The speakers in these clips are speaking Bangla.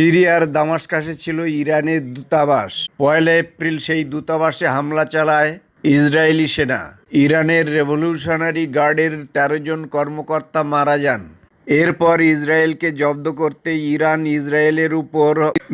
সিরিয়ার দামাস্কাসে ছিল ইরানের দূতাবাস। পয়লা এপ্রিল সেই দূতাবাসে হামলা চালায় ইসরায়েলি সেনা। ইরানের রেভলিউশনারি গার্ডের তেরো জন কর্মকর্তা মারা যান। এরপর ইসরায়েলকে জব্দ করতে ইরান ইসরায়েলের উপর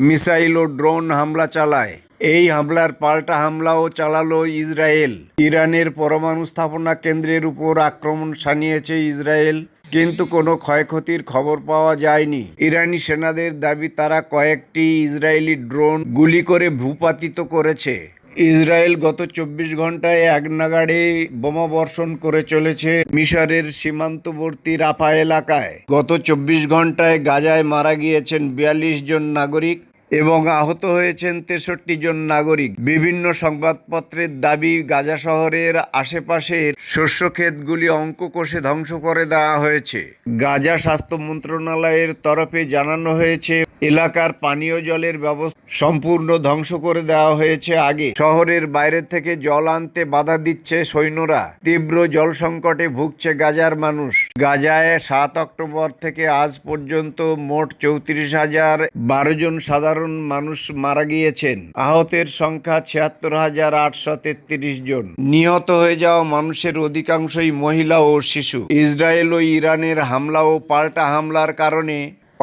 মিসাইল ও ড্রোন হামলা চালায়। এই হামলার পাল্টা হামলাও চালালো ইসরায়েল। ইরানের পরমাণু স্থাপনা কেন্দ্রের উপর আক্রমণ সানিয়েছে ইসরায়েল। কিন্তু কোনো ক্ষয়ক্ষতির খবর পাওয়া যায়নি। ইরানি সেনাদের দাবি, তারা কয়েকটি ইসরায়েলি ড্রোন গুলি করে ভূপাতিত করেছে। ইসরায়েল গত চব্বিশ ঘন্টায় এক নাগাড়ে বোমা বর্ষণ করে চলেছে মিশরের সীমান্তবর্তী রাফা এলাকায়। গত চব্বিশ ঘন্টায় গাজায় মারা গিয়েছেন বিয়াল্লিশ জন নাগরিক। এবং আহত হয়েছেন তেষট্টি জন নাগরিক। বিভিন্ন সংবাদপত্রের দাবি গাজা শহরের আশেপাশের শস্য ক্ষেতগুলি অঙ্ক কষে ধ্বংস করে দেওয়া হয়েছে। গাজা স্বাস্থ্য মন্ত্রণালয়ের তরফে জানানো হয়েছে, এলাকার পানীয় জলের ব্যবস্থা সম্পূর্ণ ধ্বংস করে দেওয়া হয়েছে আগে। শহরের বাইরে থেকে জল আনতে বাধা দিচ্ছে সৈন্যরা। তীব্র জল সংকটে ভুগছে গাজার মানুষ। গাজায় সাত অক্টোবর থেকে আজ পর্যন্ত মোট চৌত্রিশ হাজার বারো জন সাধারণ মানুষ মারা গিয়েছেন। আহতের সংখ্যা ছিয়াত্তর হাজার আটশো তেত্রিশ জন। নিহত হয়ে যাওয়া মানুষের অধিকাংশই মহিলা ও শিশু। ইসরায়েল ও ইরানের হামলা ও পাল্টা হামলার কারণে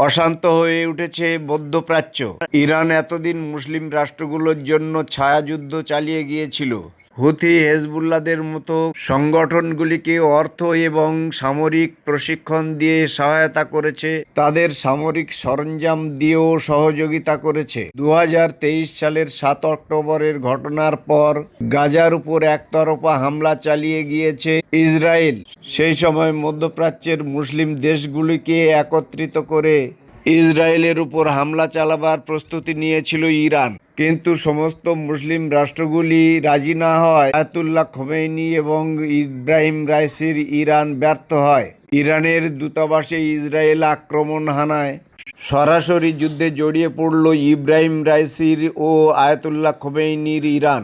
অশান্ত হয়ে উঠেছে মধ্যপ্রাচ্য। ইরান এতদিন মুসলিম রাষ্ট্রগুলোর জন্য ছায়াযুদ্ধ চালিয়ে গিয়েছিল। হুথি হেজবুল্লাদের মতো সংগঠনগুলিকে অর্থ এবং সামরিক প্রশিক্ষণ দিয়ে সহায়তা করেছে। তাদের সামরিক সরঞ্জাম দিয়েও সহযোগিতা করেছে। দু হাজার তেইশ সালের সাত অক্টোবরের ঘটনার পর গাজার উপর একতরফা হামলা চালিয়ে গিয়েছে ইসরায়েল। সেই সময় মধ্যপ্রাচ্যের মুসলিম দেশগুলিকে একত্রিত করে ইসরায়েলের উপর হামলা চালাবার প্রস্তুতি নিয়েছিল ইরান। কিন্তু সমস্ত মুসলিম রাষ্ট্রগুলি রাজি না হয় আয়াতুল্লাহ খোমেনি এবং ইব্রাহিম রাইসির ইরান ব্যর্থ হয়। ইরানের দূতাবাসে ইসরায়েল আক্রমণ হানায়। সরাসরি যুদ্ধে জড়িয়ে পড়ল ইব্রাহিম রাইসির ও আয়াতুল্লাহ খোমেনির ইরান।